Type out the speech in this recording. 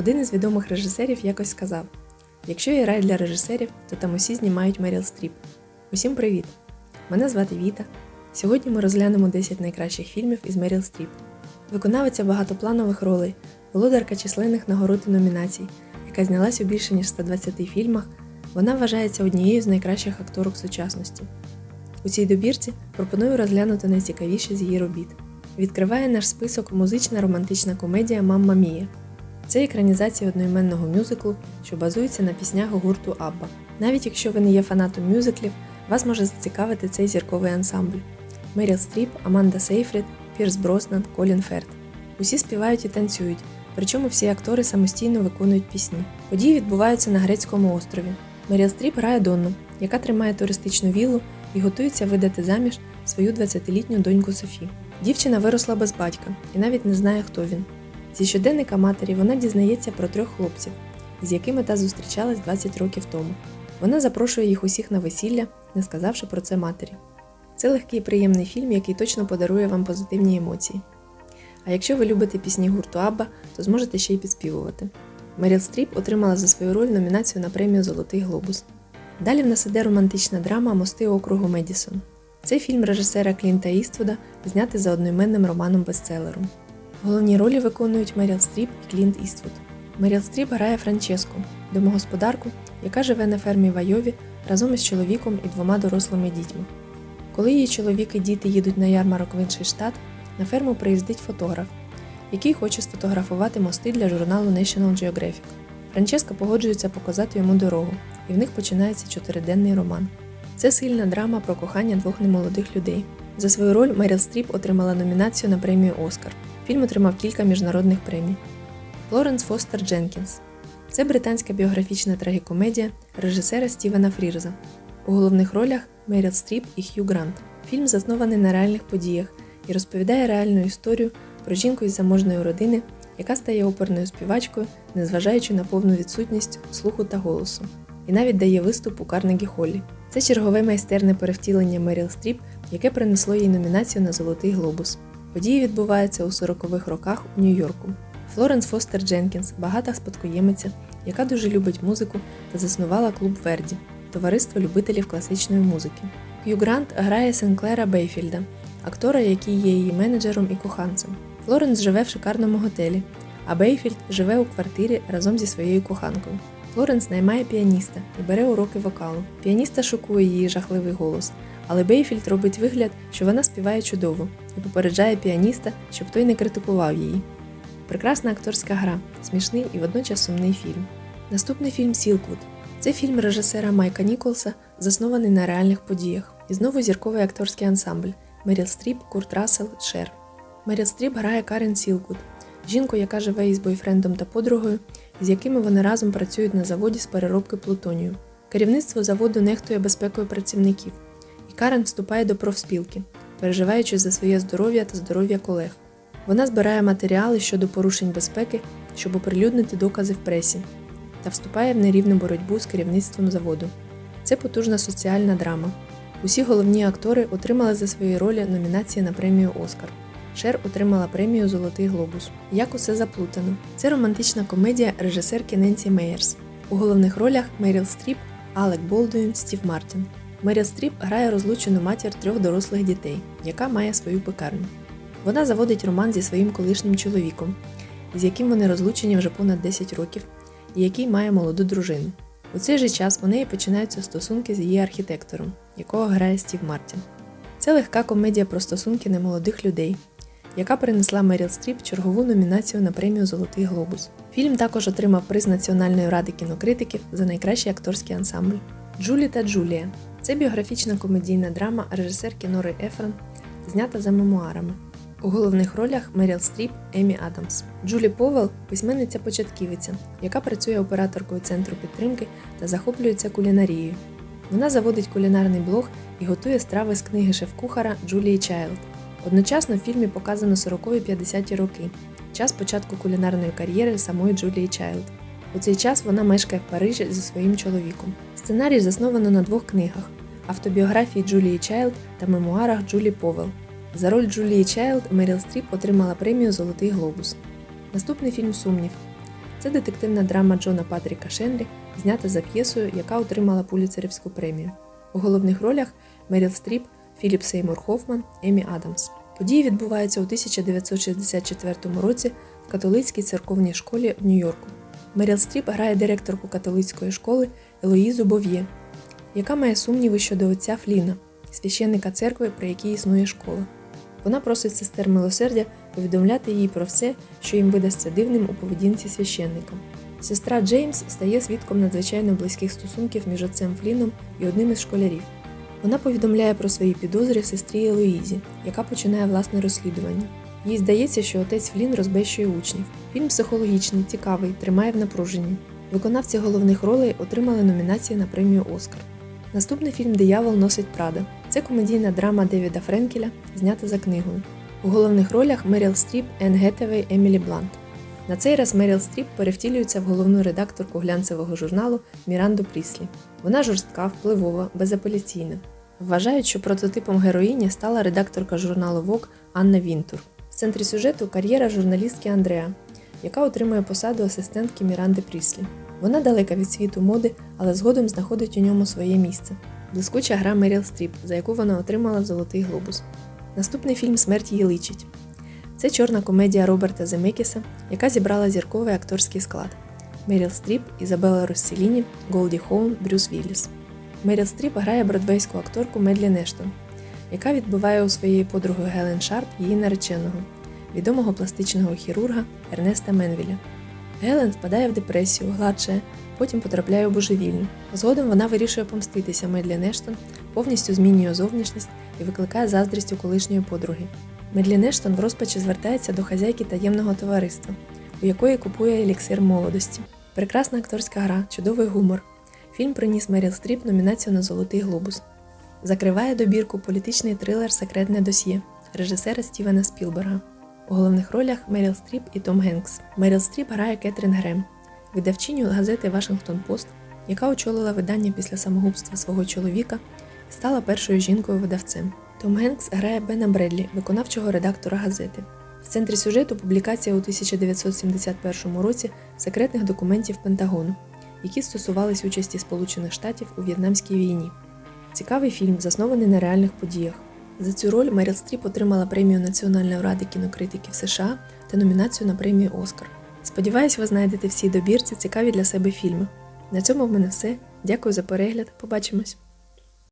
Один із відомих режисерів якось сказав: якщо є рай для режисерів, то там усі знімають Меріл Стріп. Усім привіт! Мене звати Віта. Сьогодні ми розглянемо 10 найкращих фільмів із Меріл Стріп. Виконавиця багатопланових ролей, володарка численних нагород і номінацій, яка знялась у більше ніж 120 фільмах, вона вважається однією з найкращих акторок сучасності. У цій добірці пропоную розглянути найцікавіші з її робіт. Відкриває наш список музична романтична комедія Мамма Мія. Це екранізація одноіменного мюзиклу, що базується на піснях гурту Абба. Навіть якщо ви не є фанатом мюзиклів, вас може зацікавити цей зірковий ансамбль. Меріл Стріп, Аманда Сейфрід, Пірс Броснан, Колін Ферт. Усі співають і танцюють, причому всі актори самостійно виконують пісні. Події відбуваються на грецькому острові. Меріл Стріп грає Донну, яка тримає туристичну віллу і готується видати заміж свою 20-літню доньку Софі. Дівчина виросла без батька і навіть не знає, хто він. Зі щоденника матері вона дізнається про трьох хлопців, з якими та зустрічалась 20 років тому. Вона запрошує їх усіх на весілля, не сказавши про це матері. Це легкий і приємний фільм, який точно подарує вам позитивні емоції. А якщо ви любите пісні гурту Абба, то зможете ще й підспівувати. Меріл Стріп отримала за свою роль номінацію на премію Золотий глобус. Далі в нас іде романтична драма Мости округу Медісон. Це фільм режисера Клінта Іствуда, знятий за одноіменним романом бестселером. Головні ролі виконують Меріл Стріп і Клінт Іствуд. Меріл Стріп грає Франческу, домогосподарку, яка живе на фермі в Айові разом із чоловіком і двома дорослими дітьми. Коли її чоловік і діти їдуть на ярмарок в інший штат, на ферму приїздить фотограф, який хоче сфотографувати мости для журналу National Geographic. Франческа погоджується показати йому дорогу, і в них починається чотириденний роман. Це сильна драма про кохання двох немолодих людей. За свою роль Меріл Стріп отримала номінацію на премію Оскар. Фільм отримав кілька міжнародних премій. Флоренс Фостер Дженкінс. Це британська біографічна трагікомедія режисера Стівена Фрірза. У головних ролях Меріл Стріп і Хью Грант. Фільм заснований на реальних подіях і розповідає реальну історію про жінку із заможної родини, яка стає оперною співачкою, незважаючи на повну відсутність слуху та голосу, і навіть дає виступ у Карнегі Холлі. Це чергове майстерне перевтілення Меріл Стріп, яке принесло їй номінацію на Золотий глобус. Події відбуваються у 40-х роках у Нью-Йорку. Флоренс Фостер Дженкінс багата спадкоємиця, яка дуже любить музику та заснувала клуб Верді товариство любителів класичної музики. Хью Грант грає Сенклера Бейфільда, актора, який є її менеджером і коханцем. Флоренс живе в шикарному готелі, а Бейфільд живе у квартирі разом зі своєю коханкою. Флоренс наймає піаніста і бере уроки вокалу. Піаніста шокує її жахливий голос, але Бейфільд робить вигляд, що вона співає чудово, і попереджає піаніста, щоб той не критикував її. Прекрасна акторська гра, смішний і водночас сумний фільм. Наступний фільм Сілквуд. Це фільм режисера Майка Ніколса, заснований на реальних подіях. І знову зірковий акторський ансамбль Меріл Стріп, Курт Рассел, Шер. Меріл Стріп грає Карен Сілквуд, жінку, яка живе із бойфрендом та подругою, з якими вони разом працюють на заводі з переробки плутонію. Керівництво заводу нехтує безпекою працівників, і Карен вступає до профспілки, переживаючи за своє здоров'я та здоров'я колег. Вона збирає матеріали щодо порушень безпеки, щоб оприлюднити докази в пресі, та вступає в нерівну боротьбу з керівництвом заводу. Це потужна соціальна драма. Усі головні актори отримали за свої ролі номінації на премію Оскар. Шер отримала премію Золотий глобус. Як усе заплутано. Це романтична комедія режисерки Ненсі Мейерс. У головних ролях Меріл Стріп, Алек Болдуін, Стів Мартін. Меріл Стріп грає розлучену матір трьох дорослих дітей, яка має свою пекарню. Вона заводить роман зі своїм колишнім чоловіком, з яким вони розлучені вже понад 10 років, і який має молоду дружину. У цей же час у неї починаються стосунки з її архітектором, якого грає Стів Мартін. Це легка комедія про стосунки немолодих людей, яка принесла Меріл Стріп чергову номінацію на премію Золотий глобус. Фільм також отримав приз Національної ради кінокритиків за найкращий акторський ансамбль. Джулі та Джулія це біографічна комедійна драма режисерки Нори Ефрон, знята за мемуарами. У головних ролях Меріл Стріп, Емі Адамс. Джулі Повел письменниця-початківиця, яка працює операторкою центру підтримки та захоплюється кулінарією. Вона заводить кулінарний блог і готує страви з книги шеф-кухара Джулії Чайлд. Одночасно в фільмі показано 40-50-ті роки, час початку кулінарної кар'єри самої Джулії Чайлд. У цей час вона мешкає в Парижі зі своїм чоловіком. Сценарій засновано на двох книгах: автобіографії Джулії Чайлд та мемуарах Джулі Повел. За роль Джулії Чайлд Меріл Стріп отримала премію Золотий глобус. Наступний фільм Сумнів. Це детективна драма Джона Патріка Шенлі, знята за п'єсою, яка отримала Пуліцерівську премію. У головних ролях Меріл Стріп, Філіп Сеймур Хофман, Емі Адамс. Події відбуваються у 1964 році в католицькій церковній школі в Нью-Йорку. Меріл Стріп грає директорку католицької школи Елоїзу Бов'є, яка має сумніви щодо отця Фліна, священника церкви, при якій існує школа. Вона просить сестер милосердя повідомляти їй про все, що їм видасться дивним у поведінці священника. Сестра Джеймс стає свідком надзвичайно близьких стосунків між отцем Фліном і одним із школярів. Вона повідомляє про свої підозри сестрі Елоїзі, яка починає власне розслідування. Їй здається, що отець Флін розбещує учнів. Фільм психологічний, цікавий, тримає в напруженні. Виконавці головних ролей отримали номінації на премію Оскар. Наступний фільм Диявол носить Прада. Це комедійна драма Девіда Френкеля, знята за книгою. У головних ролях Меріл Стріп, Енн Гетевей, Емілі Блант. На цей раз Меріл Стріп перевтілюється в головну редакторку глянцевого журналу Міранду Пріслі. Вона жорстка, впливова, безапеляційна. Вважають, що прототипом героїні стала редакторка журналу Vogue Анна Вінтур. Центрі сюжету кар'єра журналістки Андреа, яка отримує посаду асистентки Міранди Пріслі. Вона далека від світу моди, але згодом знаходить у ньому своє місце. Блискуча гра Меріл Стріп, за яку вона отримала Золотий глобус. Наступний фільм Смерть її личить. Це чорна комедія Роберта Земекіса, яка зібрала зірковий акторський склад: Меріл Стріп, Ізабела Росселіні, Голді Хоун, Брюс Вілліс. Меріл Стріп грає бродвейську акторку Медлі Нештон, яка відбиває у своєї подруги Гелен Шарп її нареченого, відомого пластичного хірурга Ернеста Менвіля. Гелен впадає в депресію, гладшає, потім потрапляє у божевільну. Згодом вона вирішує помститися Медлі Нештон, повністю змінює зовнішність і викликає заздрість у колишньої подруги. Медлі Нештон в розпачі звертається до хазяйки таємного товариства, у якої купує еліксир молодості. Прекрасна акторська гра, чудовий гумор. Фільм приніс Меріл Стріп номінацію на Золотий глобус. Закриває добірку політичний трилер Секретне досьє режисера Стівена Спілберга. У головних ролях Меріл Стріп і Том Генкс. Меріл Стріп грає Кетрін Грем, видавчиню газети Вашингтон Пост, яка очолила видання після самогубства свого чоловіка і стала першою жінкою-видавцем. Том Генкс грає Бена Бредлі, виконавчого редактора газети. В центрі сюжету публікація у 1971 році секретних документів Пентагону, які стосувались участі Сполучених Штатів у В'єтнамській війні. Цікавий фільм, заснований на реальних подіях. За цю роль Меріл Стріп отримала премію Національної ради кінокритиків США та номінацію на премію Оскар. Сподіваюсь, ви знайдете всі добірці цікаві для себе фільми. На цьому в мене все. Дякую за перегляд. Побачимось!